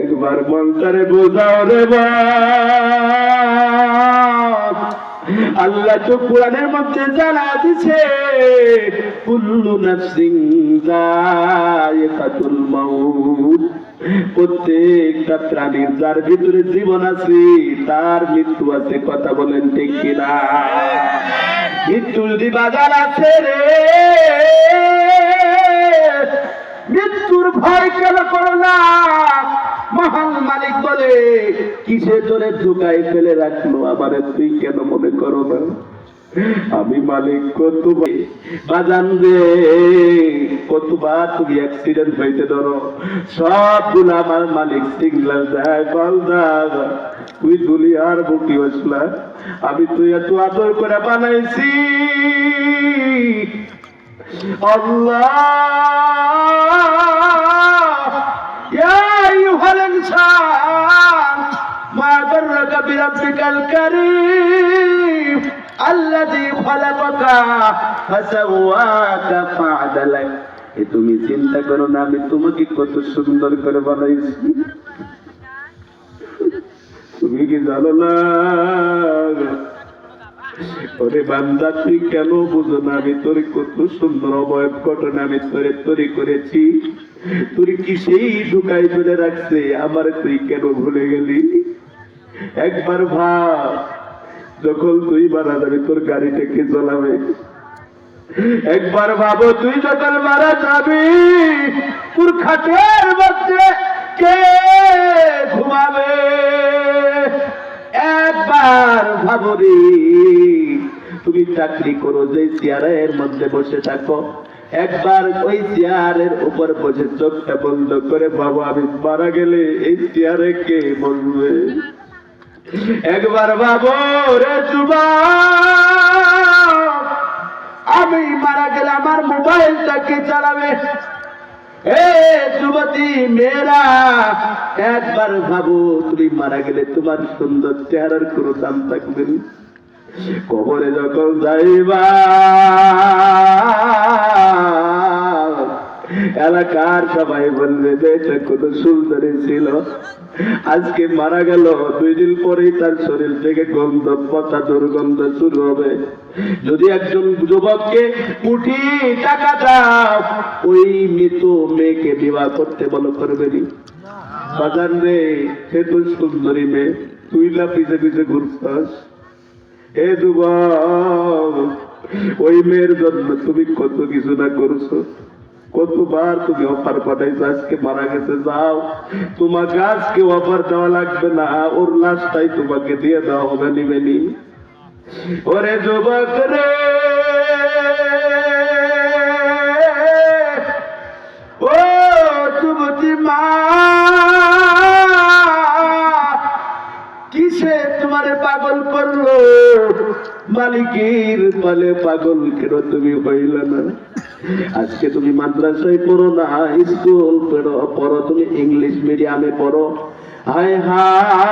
একবার মন্ত্রে বোঝাও রে আল্লাহ তো কোরআনের মধ্যে জানা দিছে। কুল্লু নাফসিন যায়কাতুল মাউত। প্রত্যেকটা প্রাণীর যার ভিতরে জীবন আছে, তার মৃত্যু আছে, কথা বলেন ঠিক কিনা? মৃত্যু যদি বাজার আছে রে। মৃত্যুর ভয় কেন করো না? মহান মালিক বলে কিসে তোরে ঢুকাই ফেলে রাখল আমার? তুই কেন মনে করো না? আমি মালিক কত বাজান রে বা তুমি অ্যাক্সিডেন্ট হইতে ধরো? সবগুলা আমার মালিক সিগনাল দেয়, বল তুই দুলি আর বুকি হইছিলা আমি তুই এত আদর করে বানাইছি। আল্লাহ! بربك الكريم الذي خلقك فسواك فعدلك এ তুমি চিন্তা করো না আমি তোমাকে কত সুন্দর করে বানাইছি তুমি কি জানো না ওরে বান্দা তুই কেন বুঝো না আমি তোর কত সুন্দর অবয়ব ঘটনা আমি তোরে তৈরি করেছি তুই কি সেই ঢুকাই ফেলে রাখছে আমার তুই কেন ভুলে গেলি একবার ভাব, যখন তুই মারা যাবে, তোর গাড়িটা কে চলাবে একবার ভাবো, তুই যখন মারা যাবি তোর খাটের মধ্যে কে ঘুমাবে? একবার ভাবরি তুমি চাকরি করো যে চেয়ারের মধ্যে বসে থাকো। একবার ওই চেয়ারের উপর বসে চোখটা বন্ধ করে বাবা আমি মারা গেলে এই চেয়ারে কে বলবে একবার ভাবো রে আমি মারা গেলে আমার মোবাইলটা কে চালাবে? মেয়েরা, একবার ভাবো তুমি মারা গেলে তোমার সুন্দর চেহারার কোনো দাম থাকবে কবরে যখন যাইবা এলাকার সবাই বলবে দেশে কত সুন্দরী ছিল। আজকে মারা গেল, দুই দিন পরেই তার শরীর থেকে গন্ধ, পচা দুর্গন্ধ শুরু হবে। যদি একজন যুবককে, উঠি, টাকা দাও। ওই মৃত মেয়েকে বিবাহ করতে বলো করবেনি বাজার রে, সে তো সুন্দরী মেয়ে, তুই না পিছে পিছে ঘুরছাস হে যুবক, ওই মেয়ের জন্য তুমি কত কিছু না করছ। কতবার তুমি অফার পাঠাইছো? আজকে মারা গেছে, যাও। তোমাকে আজকে অফার দেওয়া লাগবে না। ওর লাশটাই তোমাকে দিয়ে দেওয়া হবে নিবেনি ওরে যুবক রে! ও যুবতী মা! কিসে তোমারে পাগল করল? মালিকের বলে পাগল কেন তুমি হইল না? আজকে তুমি মাদ্রাসায় পড়ো না স্কুল পড়ো পড়ো তুমি ইংলিশ মিডিয়ামে পড়ো। হায় হায়।